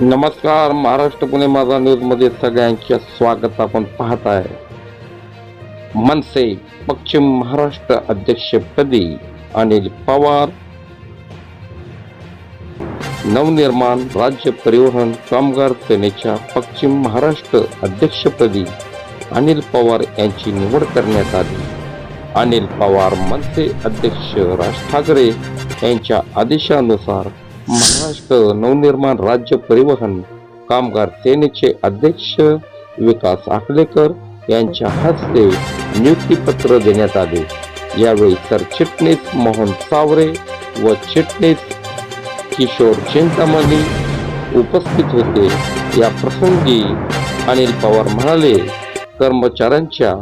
नमस्कार महाराष्ट्र पुणे माझा न्यूजमध्ये सगळ्यांचे स्वागत आपण पाहत आहे. मनसे पश्चिम महाराष्ट्र अध्यक्षपदी अनिल पवार. नवनिर्माण राज्य परिवहन कामगार सेनेच्या पश्चिम महाराष्ट्र अध्यक्षपदी अनिल पवार यांची निवड करण्यात आली. अनिल पवार मनसे अध्यक्ष राज ठाकरे यांच्या आदेशानुसार महाराष्ट्र नवनिर्माण राज्य परिवहन कामगार सेनेचे अध्यक्ष विकास आखलेकर यांच्या हस्ते नियुक्तीपत्र देण्यात आले. यावेळी सरचिटणीस मोहन सावरे व चिटणीस किशोर चिंतामणी उपस्थित होते. या प्रसंगी अनिल पवार म्हणाले कर्मचाऱ्यांच्या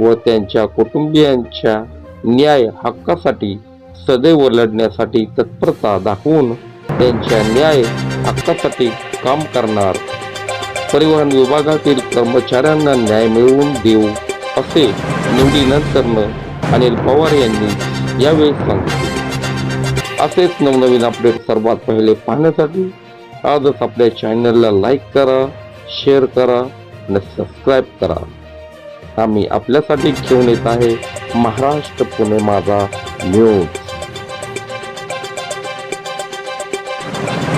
व त्यांच्या कुटुंबियांच्या न्याय हक्कासाठी सदैव लढण्यासाठी तत्परता दाखवून त्यांच्या न्याय हक्कासाठी काम करणार. परिवहन विभागातील कर्मचाऱ्यांना न्याय मिळवून देऊ असे निवडीनंतर अनिल पवार यांनी यावेळी सांगितले. असेच नवनवीन अपडेट सर्वात पहिले पाहण्यासाठी आजच आपल्या चॅनलला लाईक करा शेअर करा आणि सबस्क्राईब करा. आम्ही आपल्यासाठी घेऊन येत आहे महाराष्ट्र पुणे माझा न्यूज Thank you.